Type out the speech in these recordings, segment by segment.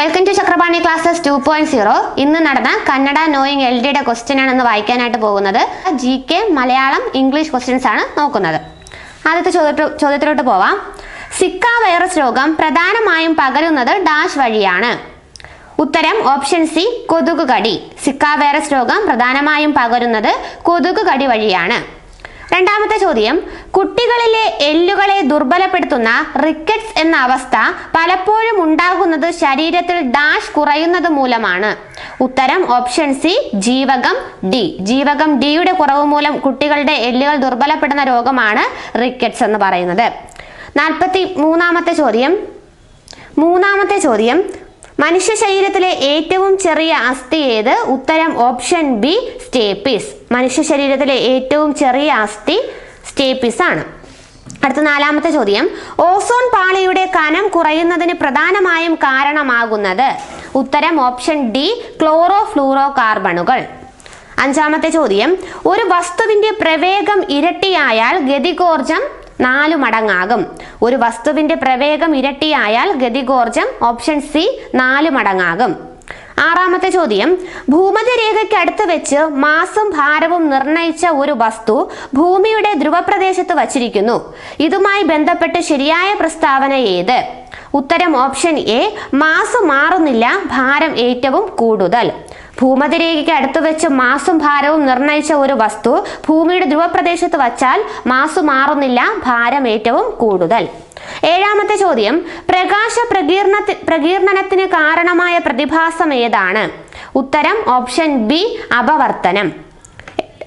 Welcome to Chakrapani classes two point zero ഇന്ന് നടന്ന Kannada knowing L ഡിയുടെ ക്വസ്റ്റ്യൻ ആണ് ഇന്ന് വായിക്കാനായിട്ട് പോകുന്നത്. G K Malayalam English questions ആണ് നോക്കുന്നത്. ആദ്യത്തെ ചോദ്യത്തോ- ചോദ്യത്തിലോട്ട് പോവാം. സിക്ക വൈറസ് രോഗം പ്രധാനമായും പകരുന്നത് ഡാഷ് വഴിയാണ്. ഉത്തരം ഓപ്ഷൻ സി കൊതുക് കടി. സിക്ക വൈറസ് രോഗം പ്രധാനമായും പകരുന്നത് കൊതുക് കടി വഴിയാണ്. രണ്ടാമത്തെ ചോദ്യം കുട്ടികളിലെ എല്ലുകളെ ദുർബലപ്പെടുത്തുന്ന റിക്കറ്റ്സ് എന്ന അവസ്ഥ പലപ്പോഴും ഉണ്ടാകുന്നത് ശരീരത്തിൽ ഡാഷ് കുറയുന്നത് മൂലമാണ്. ഉത്തരം ഓപ്ഷൻ സി ജീവകം ഡി. ജീവകം ഡിയുടെ കുറവ് മൂലം കുട്ടികളുടെ എല്ലുകൾ ദുർബലപ്പെടുന്ന രോഗമാണ് റിക്കറ്റ്സ് എന്ന് പറയുന്നത്. നാൽപ്പത്തി മൂന്നാമത്തെ ചോദ്യം മൂന്നാമത്തെ ചോദ്യം മനുഷ്യ ശരീരത്തിലെ ഏറ്റവും ചെറിയ അസ്ഥി ഏത്? ഉത്തരം ഓപ്ഷൻ ബി സ്റ്റേപ്പിസ്. മനുഷ്യ ശരീരത്തിലെ ഏറ്റവും ചെറിയ അസ്ഥി സ്റ്റേപ്പിസ് ആണ്. അടുത്ത നാലാമത്തെ ചോദ്യം. ഓസോൺ പാളിയുടെ കനം കുറയുന്നതിന് പ്രധാനമായും കാരണമാകുന്നത് ഉത്തരം ഓപ്ഷൻ ഡി ക്ലോറോ ഫ്ലൂറോ കാർബണുകൾ അഞ്ചാമത്തെ ചോദ്യം. ഒരു വസ്തുവിന്റെ പ്രവേഗം ഇരട്ടിയായാൽ ഗതികോർജം നാലു മടങ്ങാകും. ഒരു വസ്തുവിന്റെ പ്രവേഗം ഇരട്ടിയായാൽ ഗതികോർജം ഓപ്ഷൻ സി നാല് മടങ്ങാകും. ആറാമത്തെ ചോദ്യം. ഭൂമധ്യരേഖയ്ക്ക് അടുത്ത് വെച്ച് മാസും ഭാരവും നിർണയിച്ച ഒരു വസ്തു ഭൂമിയുടെ ധ്രുവപ്രദേശത്ത് വച്ചിരിക്കുന്നു. ഇതുമായി ബന്ധപ്പെട്ട് ശരിയായ പ്രസ്താവന ഏത്? ഉത്തരം ഓപ്ഷൻ എ. മാസ് മാറുന്നില്ല ഭാരം ഏറ്റവും കൂടുതൽ. ഭൂമധ്യരേഖയ്ക്ക് അടുത്ത് വെച്ച് മാസും ഭാരവും നിർണയിച്ച ഒരു വസ്തു ഭൂമിയുടെ ധ്രുവപ്രദേശത്ത് വച്ചാൽ മാസ് മാറുന്നില്ല ഭാരം ഏറ്റവും കൂടുതൽ. ഏഴാമത്തെ ചോദ്യം പ്രകാശ പ്രകീർണ പ്രകീർണനത്തിന് കാരണമായ പ്രതിഭാസം ഏതാണ്? ഉത്തരം ഓപ്ഷൻ ബി അപവർത്തനം.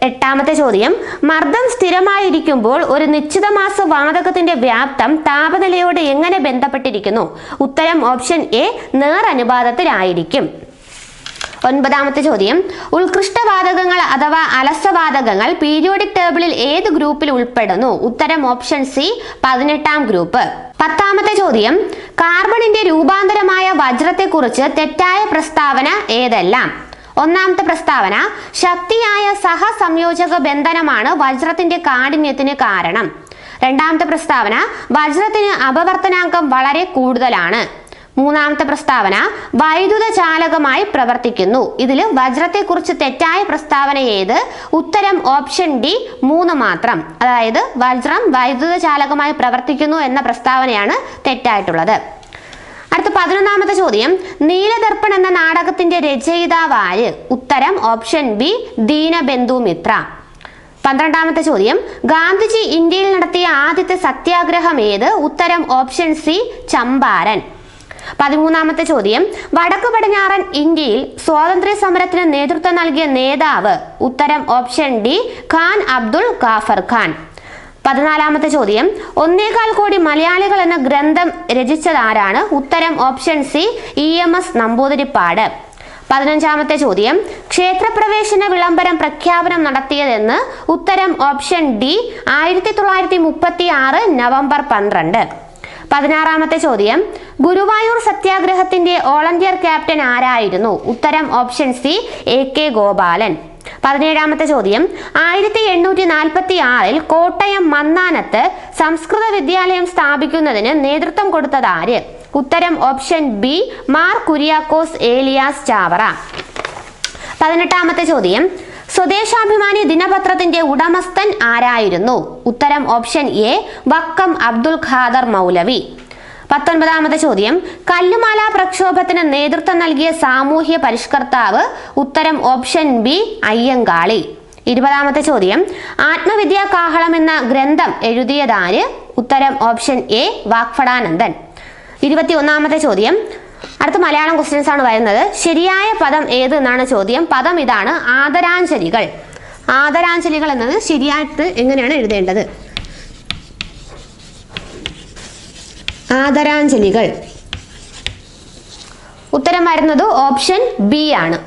എട്ടാമത്തെ ചോദ്യം മർദ്ദം സ്ഥിരമായിരിക്കുമ്പോൾ ഒരു നിശ്ചിത മാസ വാതകത്തിന്റെ വ്യാപ്തം താപനിലയോട് എങ്ങനെ ബന്ധപ്പെട്ടിരിക്കുന്നു? ഉത്തരം ഓപ്ഷൻ എ നേർ അനുപാതത്തിലായിരിക്കും. ഒൻപതാമത്തെ ചോദ്യം. ഉത്കൃഷ്ടവാതകങ്ങൾ അഥവാ അലസവാതകങ്ങൾ പീരിയോഡിക് ടേബിളിൽ ഏത് ഗ്രൂപ്പിൽ ഉൾപ്പെടുന്നു? ഉത്തരം ഓപ്ഷൻ സി പതിനെട്ടാം ഗ്രൂപ്പ് പത്താമത്തെ ചോദ്യം. കാർബണിന്റെ രൂപാന്തരമായ വജ്രത്തെക്കുറിച്ച് തെറ്റായ പ്രസ്താവന ഏതെല്ലാം? ഒന്നാമത്തെ പ്രസ്താവന ശക്തിയായ സഹസംയോജക ബന്ധനമാണ് വജ്രത്തിന്റെ കാഠിന്യത്തിന് കാരണം. രണ്ടാമത്തെ പ്രസ്താവന വജ്രത്തിന് അപവർത്തനാങ്കം വളരെ കൂടുതലാണ്. മൂന്നാമത്തെ പ്രസ്താവന വൈദ്യുത ചാലകമായി പ്രവർത്തിക്കുന്നു. ഇതിൽ വജ്രത്തെക്കുറിച്ച് തെറ്റായ പ്രസ്താവന ഏത്? ഉത്തരം ഓപ്ഷൻ ഡി മൂന്ന് മാത്രം. അതായത് വജ്രം വൈദ്യുത ചാലകമായി പ്രവർത്തിക്കുന്നു എന്ന പ്രസ്താവനയാണ് തെറ്റായിട്ടുള്ളത്. അടുത്ത പതിനൊന്നാമത്തെ ചോദ്യം. നീലദർപ്പൺ എന്ന നാടകത്തിന്റെ രചയിതാവ് ആര്? ഉത്തരം ഓപ്ഷൻ ബി ദീനബന്ധു മിത്ര. പന്ത്രണ്ടാമത്തെ ചോദ്യം. ഗാന്ധിജി ഇന്ത്യയിൽ നടത്തിയ ആദ്യത്തെ സത്യാഗ്രഹം ഏത്? ഉത്തരം ഓപ്ഷൻ സി ചമ്പാരൻ. പതിമൂന്നാമത്തെ ചോദ്യം. വടക്കു പടിഞ്ഞാറൻ ഇന്ത്യയിൽ സ്വാതന്ത്ര്യ സമരത്തിന് നേതൃത്വം നൽകിയ നേതാവ് ഉത്തരം ഓപ്ഷൻ ഡി ഖാൻ അബ്ദുൾ ഗാഫർ ഖാൻ. പതിനാലാമത്തെ ചോദ്യം. ഒന്നേകാൽ കോടി മലയാളികൾ എന്ന ഗ്രന്ഥം രചിച്ചതാരാണ്? ഉത്തരം option C E M S Namboodiripad. പതിനഞ്ചാമത്തെ ചോദ്യം. ക്ഷേത്രപ്രവേശന വിളംബരം പ്രഖ്യാപനം നടത്തിയതെന്ന് ഉത്തരം ഓപ്ഷൻ ഡി ആയിരത്തി തൊള്ളായിരത്തി മുപ്പത്തി ആറ് നവംബർ പന്ത്രണ്ട്. പതിനാറാമത്തെ ചോദ്യം. ഗുരുവായൂർ സത്യാഗ്രഹത്തിന്റെ ഓൾ ക്യാപ്റ്റൻ ആരായിരുന്നു? ഉത്തരം option C A K Gopalan. പതിനേഴാമത്തെ ചോദ്യം. ആയിരത്തി എണ്ണൂറ്റി നാൽപ്പത്തി ആറിൽ കോട്ടയം മന്നാനത്ത് സംസ്കൃത വിദ്യാലയം സ്ഥാപിക്കുന്നതിന് നേതൃത്വം കൊടുത്തത് ആര്? ഉത്തരം ഓപ്ഷൻ ബി മാർ കുര്യാക്കോസ് ഏലിയാസ് ചാവറ. പതിനെട്ടാമത്തെ ചോദ്യം. സ്വദേശാഭിമാനി ദിനപത്രത്തിന്റെ ഉടമസ്ഥൻ ആരായിരുന്നു? ഉത്തരം ഓപ്ഷൻ എ വക്കം അബ്ദുൽ ഖാദർ മൗലവി. പത്തൊൻപതാമത്തെ ചോദ്യം. കല്ലുമാല പ്രക്ഷോഭത്തിന് നേതൃത്വം നൽകിയ സാമൂഹ്യ പരിഷ്കർത്താവ് ഉത്തരം ഓപ്ഷൻ ബി അയ്യങ്കാളി. ഇരുപതാമത്തെ ചോദ്യം. ആത്മവിദ്യാ കാഹളം എന്ന ഗ്രന്ഥം എഴുതിയതാര്? ഉത്തരം ഓപ്ഷൻ എ വാക്ഫടാനന്ദൻ. ഇരുപത്തി ഒന്നാമത്തെ ചോദ്യം. അടുത്ത മലയാളം ക്വസ്റ്റ്യൻസ് ആണ് വരുന്നത്. ശരിയായ പദം ഏത് എന്നാണ് ചോദ്യം. പദം ഇതാണ് ആദരാഞ്ജലികൾ. ആദരാഞ്ജലികൾ എന്നത് ശരിയായിട്ട് എങ്ങനെയാണ് എഴുതേണ്ടത്? ആദരാഞ്ജലികൾ. ഉത്തരം വരുന്നത് ഓപ്ഷൻ ബി ആണ്.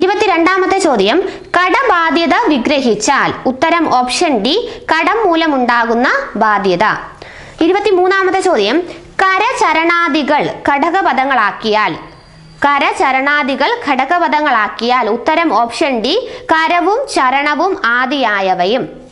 ഇരുപത്തിരണ്ടാമത്തെ ചോദ്യം. കടബാധ്യത വിഗ്രഹിച്ചാൽ ഉത്തരം ഓപ്ഷൻ ഡി. കടം മൂലമുണ്ടാകുന്ന ബാധ്യത. ഇരുപത്തിമൂന്നാമത്തെ ചോദ്യം. കരചരണാദികൾ ഘടകപദങ്ങളാക്കിയാൽ കരചരണാദികൾ ഘടകപദങ്ങളാക്കിയാൽ ഉത്തരം ഓപ്ഷൻ ഡി കരവും ചരണവും ആദിയായവയും.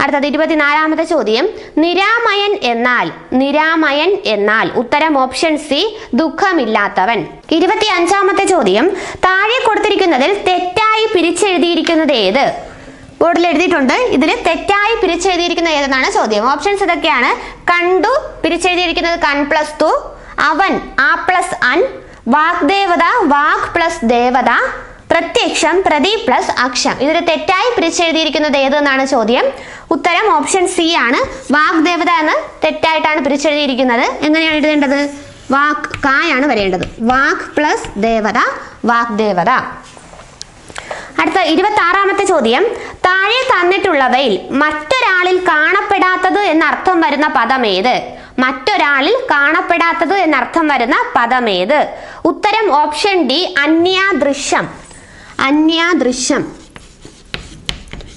അടുത്തത് ഇരുപത്തിനാലാമത്തെ ചോദ്യം. നിരാമയൻ എന്നാൽ നിരാമയൻ എന്നാൽ ഉത്തരം ഓപ്ഷൻ സി ദുഃഖമില്ലാത്തവൻ. ഇരുപത്തി അഞ്ചാമത്തെ ചോദ്യം. താഴെ കൊടുത്തിരിക്കുന്നതിൽ തെറ്റായി പിരിച്ചെഴുതിയിരിക്കുന്നത് ഏത്? ബോർഡിൽ എഴുതിയിട്ടുണ്ട് ഇതിൽ തെറ്റായി പിരിച്ചെഴുതിയിരിക്കുന്ന ഏതെന്നാണ് ചോദ്യം. ഓപ്ഷൻസ് ഇതൊക്കെയാണ്. കണ്ടു പിരിച്ചെഴുതിയിരിക്കുന്നത് കൺ പ്ലസ് തു അവൻ ആ പ്ലസ് അൻ വാഗ്ദേവത വാക് പ്ലസ് ദേവത പ്രത്യക്ഷം പ്രതി പ്ലസ് അക്ഷം. ഇതിൽ തെറ്റായി പിരിച്ചെഴുതിയിരിക്കുന്നത് ഏതെന്നാണ് ചോദ്യം. ഉത്തരം ഓപ്ഷൻ സി ആണ്. വാഗ്ദേവത എന്ന് തെറ്റായിട്ടാണ് പിരിച്ചെഴുതിയിരിക്കുന്നത്. എങ്ങനെയാണ് എഴുതേണ്ടത്? വാക് കായാണ് വരേണ്ടത്. വാക് പ്ലസ് ദേവത വാഗ്ദേവത. അടുത്ത ഇരുപത്തി ആറാമത്തെ ചോദ്യം. താഴെ തന്നിട്ടുള്ളവയിൽ മറ്റൊരാളിൽ കാണപ്പെടാത്തത് എന്നർത്ഥം വരുന്ന പദം ഏത്? മറ്റൊരാളിൽ കാണപ്പെടാത്തത് എന്നർത്ഥം വരുന്ന പദം ഏത്? ഉത്തരം ഓപ്ഷൻ ഡി അന്യാദൃശ്യം. അന്യാദൃശ്യം.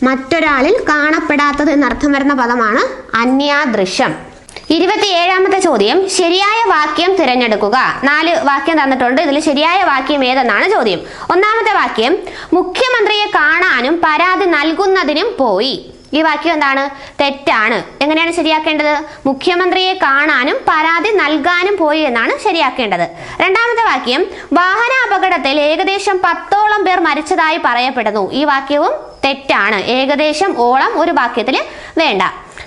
മറ്റൊരാളിൽ കാണപ്പെടാത്തത് എന്നർത്ഥം വരുന്ന പദമാണ് അന്യാദൃശ്യം. ഇരുപത്തിയേഴാമത്തെ ചോദ്യം ശരിയായ വാക്യം തിരഞ്ഞെടുക്കുക. നാല് വാക്യം തന്നിട്ടുണ്ട്. ഇതിൽ ശരിയായ വാക്യം ഏതെന്നാണ് ചോദ്യം. ഒന്നാമത്തെ വാക്യം മുഖ്യമന്ത്രിയെ കാണാനും പരാതി നൽകുന്നതിനും പോയി. ഈ വാക്യം എന്താണ്? തെറ്റാണ്. എങ്ങനെയാണ് ശരിയാക്കേണ്ടത്? മുഖ്യമന്ത്രിയെ കാണാനും പരാതി നൽകാനും പോയി എന്നാണ് ശരിയാക്കേണ്ടത്. രണ്ടാമത്തെ വാക്യം വാഹന അപകടത്തിൽ ഏകദേശം പത്തോളം പേർ മരിച്ചതായി പറയപ്പെടുന്നു. ഈ വാക്യവും തെറ്റാണ്. ഏകദേശം ഓളം ഒരു വാക്യത്തിൽ വേണ്ട.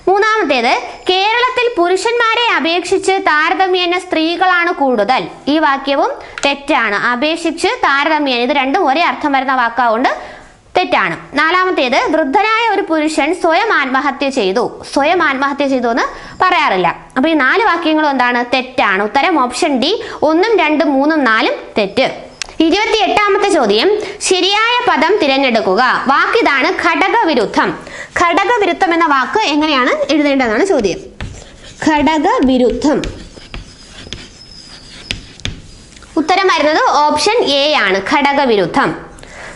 മൂന്നാമത്തേത് കേരളത്തിൽ പുരുഷന്മാരെ അപേക്ഷിച്ച് താരതമ്യേന സ്ത്രീകളാണ് കൂടുതൽ. ഈ വാക്യവും തെറ്റാണ്. അപേക്ഷിച്ച് താരതമ്യേന ഇത് രണ്ടും ഒരേ അർത്ഥം വരുന്ന വാക്കാവുകൊണ്ട് തെറ്റാണ്. നാലാമത്തേത് വൃദ്ധനായ ഒരു പുരുഷൻ സ്വയം ആത്മഹത്യ ചെയ്തു. സ്വയം ആത്മഹത്യ ചെയ്തു എന്ന് പറയാറില്ല. അപ്പൊ ഈ നാല് വാക്യങ്ങളും എന്താണ്? തെറ്റാണ്. ഉത്തരം ഓപ്ഷൻ ഡി ഒന്നും രണ്ടും മൂന്നും നാലും തെറ്റ്. ഇരുപത്തി എട്ടാമത്തെ ചോദ്യം. ശരിയായ പദം തിരഞ്ഞെടുക്കുക. വാക്കിതാണ് ഘടകവിരുദ്ധം. ഘടകവിരുദ്ധം എന്ന വാക്ക് എങ്ങനെയാണ് എഴുതേണ്ടതാണ് ചോദ്യം. ഘടകവിരുദ്ധം. ഉത്തരം വരുന്നത് ഓപ്ഷൻ എ ആണ്. ഘടകവിരുദ്ധം.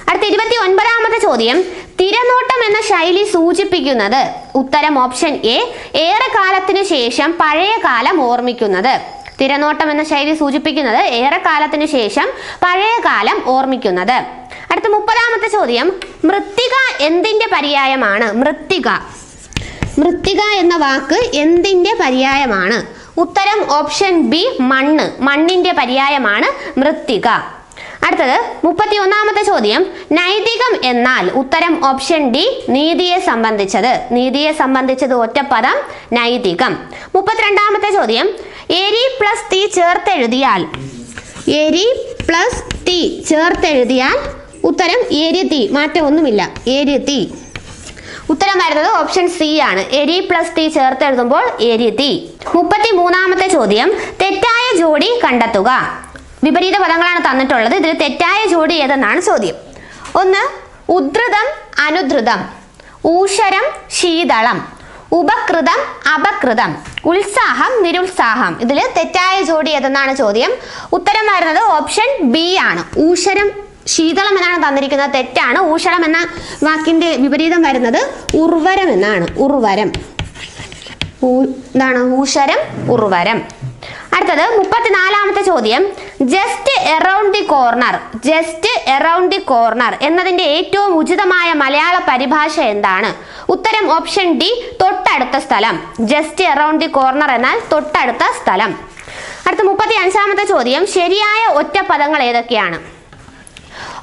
അടുത്ത ഇരുപത്തി ഒൻപതാമത്തെ ചോദ്യം. തിരനോട്ടം എന്ന ശൈലി സൂചിപ്പിക്കുന്നത് ഉത്തരം ഓപ്ഷൻ എ. ഏറെ കാലത്തിനു ശേഷം പഴയ കാലം ഓർമ്മിക്കുന്നത്. തിരനോട്ടം എന്ന ശൈലി സൂചിപ്പിക്കുന്നത് ഏറെ കാലത്തിനു ശേഷം പഴയ കാലം ഓർമ്മിക്കുന്നത്. അടുത്ത മുപ്പതാമത്തെ ചോദ്യം മൃത്തിക എന്തിന്റെ പര്യായമാണ്? മൃത്തിക. മൃത്തിക എന്ന വാക്ക് എന്തിന്റെ പര്യായമാണ്? ഉത്തരം ഓപ്ഷൻ ബി മണ്ണ്. മണ്ണിന്റെ പര്യായമാണ് മൃത്തിക. അടുത്തത് മുപ്പത്തി ഒന്നാമത്തെ ചോദ്യം നൈതികം എന്നാൽ ഉത്തരം ഓപ്ഷൻ ഡി നീതിയെ സംബന്ധിച്ചത്. നീതിയെ സംബന്ധിച്ചത് ഒറ്റപ്പദം നൈതികം. മുപ്പത്തിരണ്ടാമത്തെ ചോദ്യം എരി പ്ലസ് തീ ചേർത്തെഴുതിയാൽ എരി പ്ലസ് തീ ചേർത്തെഴുതിയാൽ ഉത്തരം എരുതി മാറ്റമൊന്നുമില്ല. എരുതി ഉത്തരം വരുന്നത് ഓപ്ഷൻ സി ആണ്. എരി പ്ലസ് ടി ചേർത്ത് എഴുതുമ്പോൾ എരിതി മുപ്പത്തി മൂന്നാമത്തെ ചോദ്യം തെറ്റായ ജോഡി കണ്ടെത്തുക. വിപരീത പദങ്ങളാണ് തന്നിട്ടുള്ളത്. ഇതിൽ തെറ്റായ ജോഡി ഏതെന്നാണ് ചോദ്യം. ഒന്ന് ഉദ്ധൃതം അനുധൃതം ഊഷരം ശീതളം. ഉപകൃതം അപകൃതം. ഉത്സാഹം നിരുത്സാഹം. ഇതിൽ തെറ്റായ ജോഡി ഏതെന്നാണ് ചോദ്യം? ഉത്തരം വരുന്നത് ഓപ്ഷൻ ബി ആണ്. ഊഷരം ശീതളം എന്നാണ് തന്നിരിക്കുന്നത്. തെറ്റാണ്. ഊഷരം എന്ന വാക്കിന്റെ വിപരീതം വരുന്നത് ഉർവരം എന്നാണ്. ഉർവരം. എന്താണ്? ഊഷരം ഉർവരം. അടുത്തത് മുപ്പത്തിനാലാമത്തെ ചോദ്യം. Just around the corner just around the corner എന്നതിന്റെ ഏറ്റവും ഉചിതമായ മലയാള പരിഭാഷ എന്താണ്? ഉത്തരം ഓപ്ഷൻ ഡി തൊട്ടടുത്ത സ്ഥലം. ജസ്റ്റ് എറൗണ്ട് ദി കോർണർ എന്നാൽ തൊട്ടടുത്ത സ്ഥലം. അടുത്ത മുപ്പത്തി അഞ്ചാമത്തെ ചോദ്യം. ശരിയായ ഒറ്റ പദങ്ങൾ ഏതൊക്കെയാണ്?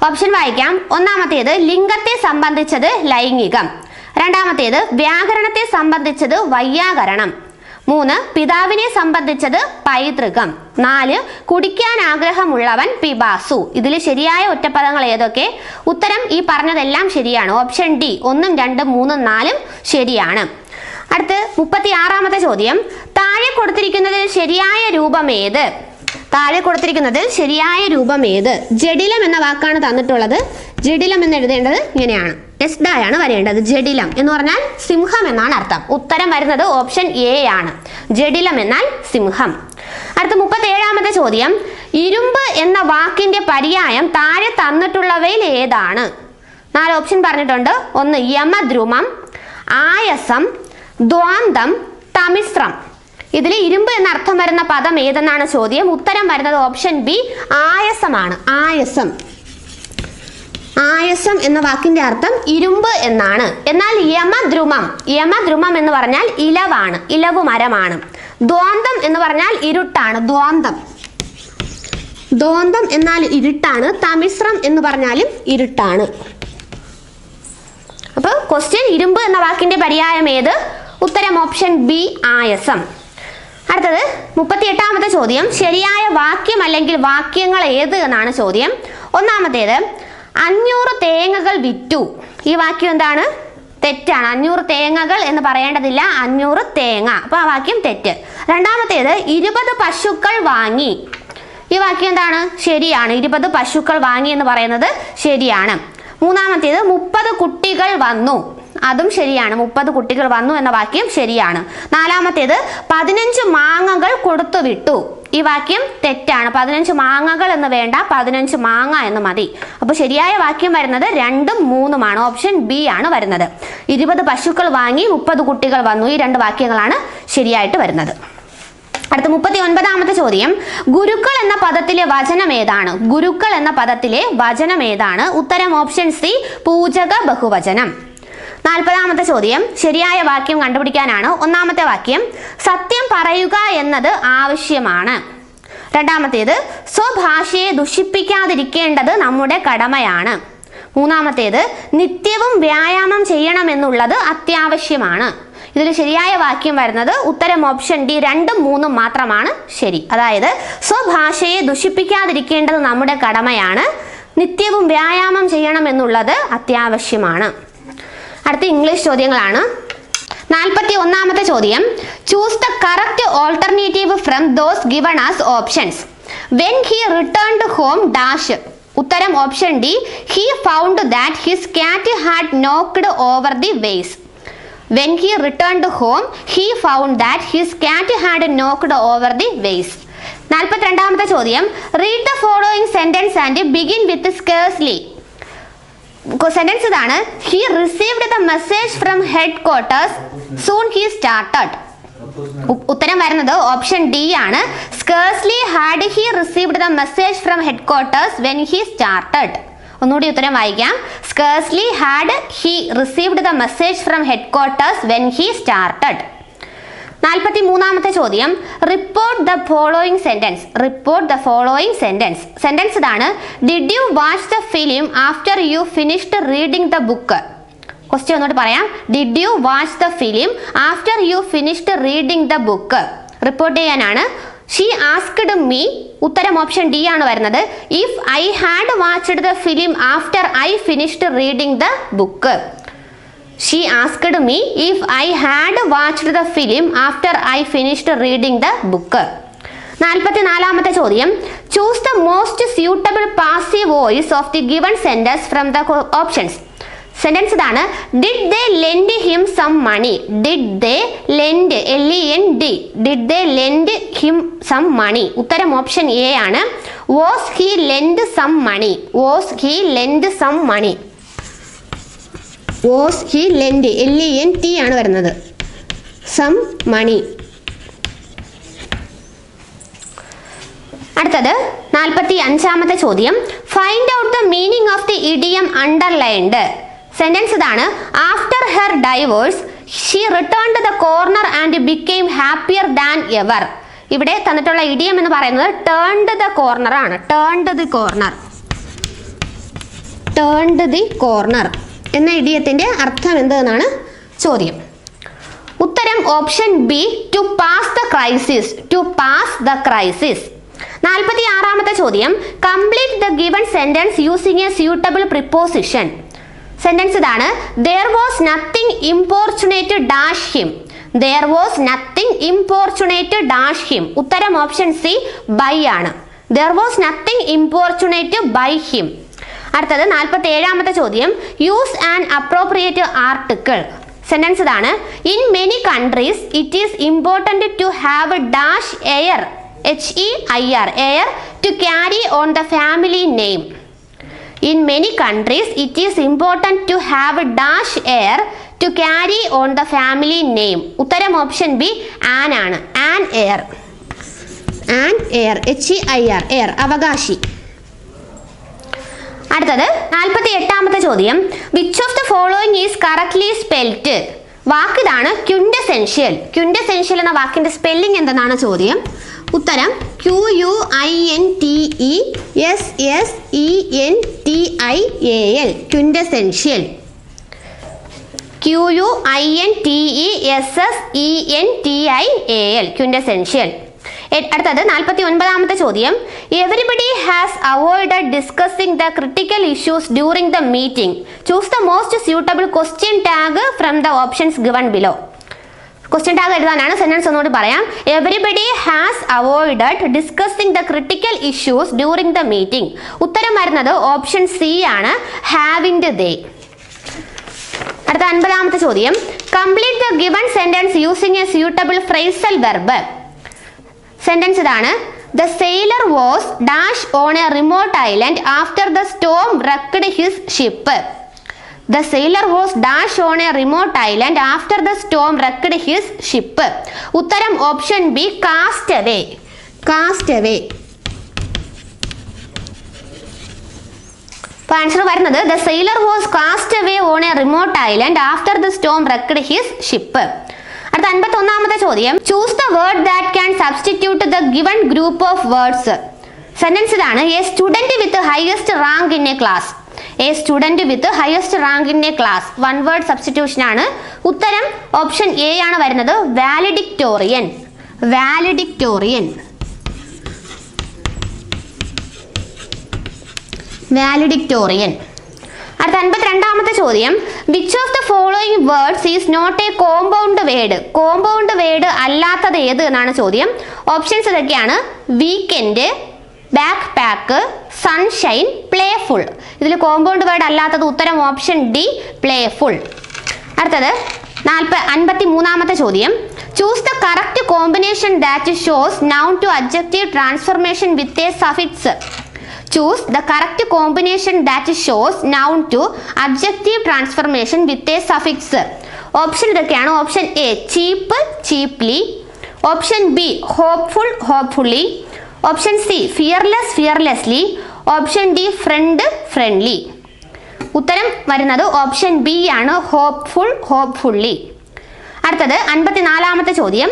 ഓപ്ഷൻ വായിക്കാം. ഒന്നാമത്തേത് ലിംഗത്തെ സംബന്ധിച്ചത് ലൈംഗികം. രണ്ടാമത്തേത് വ്യാകരണത്തെ സംബന്ധിച്ചത് വൈയാകരണം. മൂന്ന് പിതാവിനെ സംബന്ധിച്ചത് പൈതൃകം. നാല് കുടിക്കാൻ ആഗ്രഹമുള്ളവൻ പിബാസു. ഇതിൽ ശരിയായ ഒറ്റപ്പദങ്ങൾ ഏതൊക്കെ? ഉത്തരം ഈ പറഞ്ഞതെല്ലാം ശരിയാണ്. ഓപ്ഷൻ ഡി ഒന്നും രണ്ടും മൂന്നും നാലും ശരിയാണ്. അടുത്ത് മുപ്പത്തി ആറാമത്തെ ചോദ്യം. താഴെ കൊടുത്തിരിക്കുന്നതിൽ ശരിയായ രൂപം ഏത്? താഴെ കൊടുത്തിരിക്കുന്നതിൽ ശരിയായ രൂപം ഏത്? ജഡിലം എന്ന വാക്കാണ് തന്നിട്ടുള്ളത്. ജഡിലം എന്ന് എഴുതേണ്ടത് ഇങ്ങനെയാണ്. എസ് ഡായാണ് വരേണ്ടത്. ജഡിലം എന്ന് പറഞ്ഞാൽ സിംഹം എന്നാണ് അർത്ഥം. ഉത്തരം വരുന്നത് ഓപ്ഷൻ എ ആണ്. ജഡിലം എന്നാൽ സിംഹം. അടുത്ത മുപ്പത്തി ഏഴാമത്തെ ചോദ്യം. ഇരുമ്പ് എന്ന വാക്കിന്റെ പര്യായം താഴെ തന്നിട്ടുള്ളവയിൽ ഏതാണ്? നാല് ഓപ്ഷൻ പറഞ്ഞിട്ടുണ്ട്. ഒന്ന് യമദ്രുമം ആയസം ദ്വാന്തം തമിശ്രം. ഇതിൽ ഇരുമ്പ് എന്ന അർത്ഥം വരുന്ന പദം ഏതെന്നാണ് ചോദ്യം? ഉത്തരം വരുന്നത് ഓപ്ഷൻ ബി ആയസമാണ്. ആയസം. ആയസം എന്ന വാക്കിന്റെ അർത്ഥം ഇരുമ്പ് എന്നാണ്. എന്നാൽ യമദ്രുമം യമദ്രുമം എന്ന് പറഞ്ഞാൽ ഇലവാണ് ഇലവ് മരമാണ് ദ്വാന്തം എന്ന് പറഞ്ഞാൽ ഇരുട്ടാണ് ദ്വാന്തം. ദ്വാന്തം എന്നാൽ ഇരുട്ടാണ് തമിശ്രം എന്ന് പറഞ്ഞാലും ഇരുട്ടാണ്. അപ്പോൾ ക്വസ്റ്റ്യൻ ഇരുമ്പ് എന്ന വാക്കിന്റെ പര്യായം ഏത്? ഉത്തരം ഓപ്ഷൻ ബി ആയസം. അടുത്തത് മുപ്പത്തി എട്ടാമത്തെ ചോദ്യം. ശരിയായ വാക്യം അല്ലെങ്കിൽ വാക്യങ്ങൾ ഏത് എന്നാണ് ചോദ്യം. ഒന്നാമത്തേത് അഞ്ഞൂറ് തേങ്ങകൾ വിറ്റു. ഈ വാക്യം എന്താണ്? തെറ്റാണ്. അഞ്ഞൂറ് തേങ്ങകൾ എന്ന് പറയേണ്ടതില്ല. അഞ്ഞൂറ് തേങ്ങ. അപ്പൊ ആ വാക്യം തെറ്റ്. രണ്ടാമത്തേത് ഇരുപത് പശുക്കൾ വാങ്ങി. ഈ വാക്യം എന്താണ്? ശരിയാണ്. ഇരുപത് പശുക്കൾ വാങ്ങി എന്ന് പറയുന്നത് ശരിയാണ്. മൂന്നാമത്തേത് മുപ്പത് കുട്ടികൾ വന്നു. അതും ശരിയാണ്. മുപ്പത് കുട്ടികൾ വന്നു എന്ന വാക്യം ശരിയാണ്. നാലാമത്തേത് പതിനഞ്ച് മാങ്ങകൾ കൊടുത്തു വിട്ടു. ഈ വാക്യം തെറ്റാണ്. പതിനഞ്ച് മാങ്ങകൾ എന്ന് വേണ്ട പതിനഞ്ച് മാങ്ങ എന്ന് മതി. അപ്പോൾ ശരിയായ വാക്യം വരുന്നത് രണ്ടും മൂന്നുമാണ്. ഓപ്ഷൻ ബി ആണ് വരുന്നത്. ഇരുപത് പശുക്കൾ വാങ്ങി മുപ്പത് കുട്ടികൾ വന്നു. ഈ രണ്ട് വാക്യങ്ങളാണ് ശരിയായിട്ട് വരുന്നത്. അടുത്ത മുപ്പത്തി ഒൻപതാമത്തെ ചോദ്യം. ഗുരുക്കൾ എന്ന പദത്തിലെ വചനം ഏതാണ്? ഗുരുക്കൾ എന്ന പദത്തിലെ വചനം ഏതാണ്? ഉത്തരം ഓപ്ഷൻ സി പൂജക ബഹുവചനം. നാൽപ്പതാമത്തെ ചോദ്യം. ശരിയായ വാക്യം കണ്ടുപിടിക്കാനാണ് ഒന്നാമത്തെ വാക്യം. സത്യം പറയുക എന്നത് ആവശ്യമാണ്. രണ്ടാമത്തേത് സ്വഭാഷയെ ദുഷിപ്പിക്കാതിരിക്കേണ്ടത് നമ്മുടെ കടമയാണ്. മൂന്നാമത്തേത് നിത്യവും വ്യായാമം ചെയ്യണമെന്നുള്ളത് അത്യാവശ്യമാണ്. ഇതിൽ ശരിയായ വാക്യം വരുന്നത് ഉത്തരം ഓപ്ഷൻ ഡി രണ്ടും മൂന്നും മാത്രമാണ് ശരി. അതായത് സ്വഭാഷയെ ദുഷിപ്പിക്കാതിരിക്കേണ്ടത് നമ്മുടെ കടമയാണ്. നിത്യവും വ്യായാമം ചെയ്യണമെന്നുള്ളത് അത്യാവശ്യമാണ്. അടുത്ത ഇംഗ്ലീഷ് ചോദ്യങ്ങളാണ്. നാൽപ്പത്തി ഒന്നാമത്തെ ചോദ്യം. Choose the correct alternative from those given as options when he return to home dash ഉത്തരം option D he found that his cat had knocked over the vase when he return to home he found that his cat had knocked over the vase നാൽപ്പത്തിരണ്ടാമത്തെ ചോദ്യം. Read the following sentence and begin with scarcely sentence ഇതാണ്. He received the message from headquarters soon he started ഉത്തരം വരുന്നത് option D ആണ്. Scarcely had he received the message from headquarters when he started ഒന്നുകൂടി ഉത്തരം വായിക്കാം. Scarcely had he received the message from headquarters when he started നാൽപ്പത്തി മൂന്നാമത്തെ ചോദ്യം. Report the following sentence report the following sentence sentence ഇതാണ്. Did you watch the film after you finished reading the book question ഒന്നുകൂടി പറയാം. Did you watch the film after you finished reading the book report ചെയ്യാനാണ്. She asked me ഉത്തരം option D ആണ് വരുന്നത്. If I had watched the film after I finished reading the book she asked me if I had watched the film after I finished reading the book നാൽപ്പത്തിനാലാമത്തെ ചോദ്യം. Choose the most suitable passive voice of the given sentence from the options sentence ഇതാണ്. Did they lend him some money did they lend L E N D did they lend him some money ഉത്തരം option A ആണ്. Was he lent some money was he lent some money was he lent L E N T ആണ് വരുന്നത്. Some money. അടുത്തത് നാൽപ്പത്തി അഞ്ചാമത്തെ ചോദ്യം. Find out the meaning of the idiom underlined sentence ഇതാണ്. After her divorce she return to the corner and became happier than ever ഇവിടെ തന്നിട്ടുള്ള idiom എന്ന് പറയുന്നത് ടേൺ ടു ദ കോർണർ ആണ്. Turn to the corner turn to the corner എന്ന ഇടിയത്തിന്റെ അർത്ഥം എന്തെന്നാണ്? ചോദ്യം. ഉത്തരം option B to pass the crisis to pass the crisis നാൽപ്പത്തി ആറാമത്തെ ചോദ്യം complete the given sentence using a suitable preposition sentence ഇതാണ് there was nothing importunate dash him there was nothing importunate dash him ഉത്തരം option C by ആണ്. There was nothing importunate by him അടുത്തത് നാൽപ്പത്തി ഏഴാമത്തെ ചോദ്യം. Use and appropriate article sentence ഇതാണ്. In many countries it is important to have dash heir H E I R heir to carry on the family name in many countries it is important to have dash heir to carry on the family name ഉത്തരം option B an ആണ്. An heir an heir H E I R heir അവകാശി. അടുത്തത് നാൽപ്പത്തി എട്ടാമത്തെ ചോദ്യം which of the following is correctly spelt വാക്കിതാണ് quintessential quintessential എന്ന വാക്കിന്റെ spelling എന്തെന്നാണ് ചോദ്യം? ഉത്തരം Q U I N T E S S E N T I A L quintessential Q U I N T E S S E N T I A L quintessential അടുത്തത് നാൽപ്പത്തി ഒൻപതാമത്തെ ചോദ്യം. Everybody has avoid discussing the critical issues during the meeting choose the most suitable question tag from the options given below question tag എഴുതാനാണ് sentence ഒന്നുകൂടി പറയാം. Everybody has avoided discussing the critical issues during the meeting ഉത്തരം വരുന്നത് option C ആണ്. Having they അടുത്ത അൻപതാമത്തെ ചോദ്യം. Complete the given sentence using a suitable phrasal verb sentence ഇതാണ്. The sailor was dash on a remote island after the storm wrecked his ship the sailor was dash on a remote island after the storm wrecked his ship ഉത്തരം option B cast away cast away answer വരുന്നത് the sailor was cast away on a remote island after the storm wrecked his ship അടുത്ത അൻപത്തി ഒന്നാമത്തെ ചോദ്യം. Choose the word that can substitute the given group of words sentence ഇതാണ്. A student with highest rank in a class a student with highest rank in a class one word substitution ആണ്. ഉത്തരം option A ആണ് വരുന്നത്. വാലിഡിക്ടോറിയൻ വാലിഡിക്ടോറിയൻ വാലിഡിക്ടോറിയൻ അടുത്ത അൻപത്തിരണ്ടാമത്തെ ചോദ്യം. Which of the following words is not a compound word compound word അല്ലാത്തത് ഏത് എന്നാണ് ചോദ്യം. ഓപ്ഷൻസ് ഇതൊക്കെയാണ്. Weekend back pack sunshine playful ഇതിൽ കോമ്പൗണ്ട് വേർഡ് അല്ലാത്തത് ഉത്തരം ഓപ്ഷൻ ഡി പ്ലേഫുൾ അടുത്തത് നാൽപ്പ അൻപത്തി മൂന്നാമത്തെ ചോദ്യം. Choose the correct combination that shows noun to adjective transformation with a suffix choose the correct combination that shows noun to adjective transformation with a suffix option ഇതൊക്കെയാണ്. Option A cheap cheaply option B hopeful hopefully option C fearless fearlessly option D friend friendly ഉത്തരം വരുന്നത് option B ആണ്. Hopeful hopefully അടുത്തത് അൻപത്തിനാലാമത്തെ ചോദ്യം.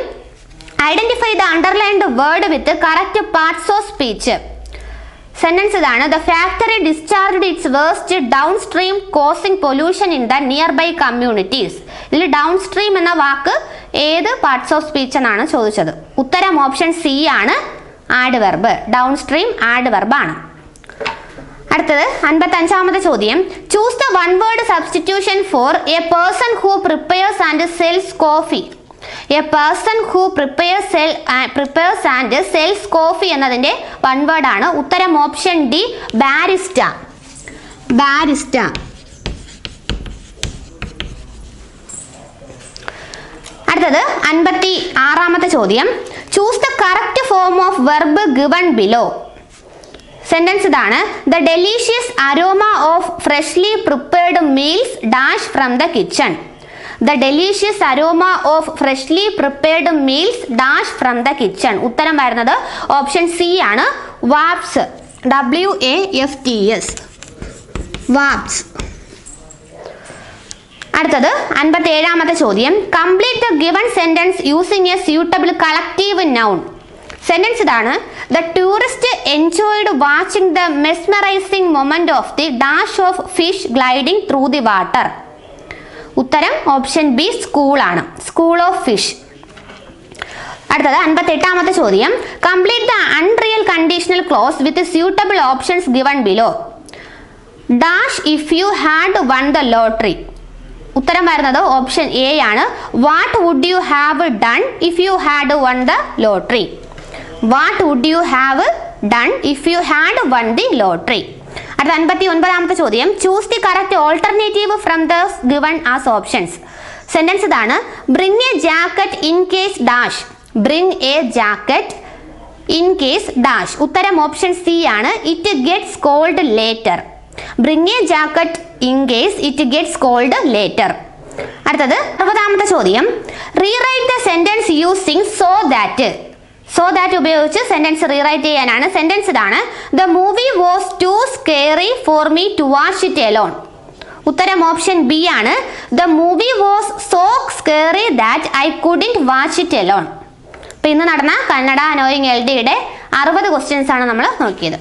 Identify the underlined word with correct parts of speech sentence ഇതാണ്. The factory discharged its waste downstream causing pollution in the nearby communities ഇതിൽ downstream എന്ന വാക്ക് ഏത് പാർട്സ് ഓഫ് സ്പീച്ച് എന്നാണ് ചോദിച്ചത്. ഉത്തരം ഓപ്ഷൻ സി ആണ്. Adverb downstream adverb ആണ്. അടുത്തത് അൻപത്തി അഞ്ചാമത്തെ ചോദ്യം. Choose the one word substitution for a person who prepares and sells coffee a person who prepare sell prepares and sells coffee എന്നതിന്റെ വൺ വേർഡ് ആണ് ഉത്തരം option D barista barista അടുത്തത് അൻപത്തി ആറാമത്തെ ചോദ്യം. Choose the correct form of verb given below sentence ഇതാണ്. The delicious aroma of freshly prepared meals dash from the kitchen the delicious aroma of freshly prepared meals dash from the kitchen ഉത്തരം വരുന്നത് option C ആണ്. Wafts W A F T S wafts അടുത്തത് അൻപത്തി ഏഴാമത്തെ ചോദ്യം. Complete the given sentence using a suitable collective noun sentence ഇതാണ്. The tourist enjoyed watching the mesmerising moment of the dash of fish gliding through the water ഉത്തരം option B സ്കൂളാണ്. School of fish അടുത്തത് അൻപത്തി എട്ടാമത്തെ ചോദ്യം. Complete the unreal conditional clause with suitable options given below dash if you had won the lottery ഉത്തരം വരുന്നത് option A ആണ്. What would you have done if you had won the lottery what would you have done if you had won the lottery അടുത്ത അൻപത്തി ഒൻപതാമത്തെ ചോദ്യം. Choose the correct alternative from the given as options sentence ഇതാണ്. Bring a jacket in case dash bring a jacket in case dash ഉത്തരം option C ആണ്. It gets cold later bring a jacket in case it gets cold later അടുത്തത് അറുപതാമത്തെ ചോദ്യം. Rewrite the sentence using so that so that ഉപയോഗിച്ച് sentence rewrite ചെയ്യാനാണ്. Sentence ഇതാണ്. The movie was too scary for me to watch it alone ഉത്തരം option B ആണ്. The movie was so scary that I couldn't watch it alone അപ്പൊ ഇന്ന് നടന്ന Kannada knowing L ഡിയുടെ അറുപത് ക്വസ്റ്റ്യൻസ് ആണ് നമ്മൾ നോക്കിയത്.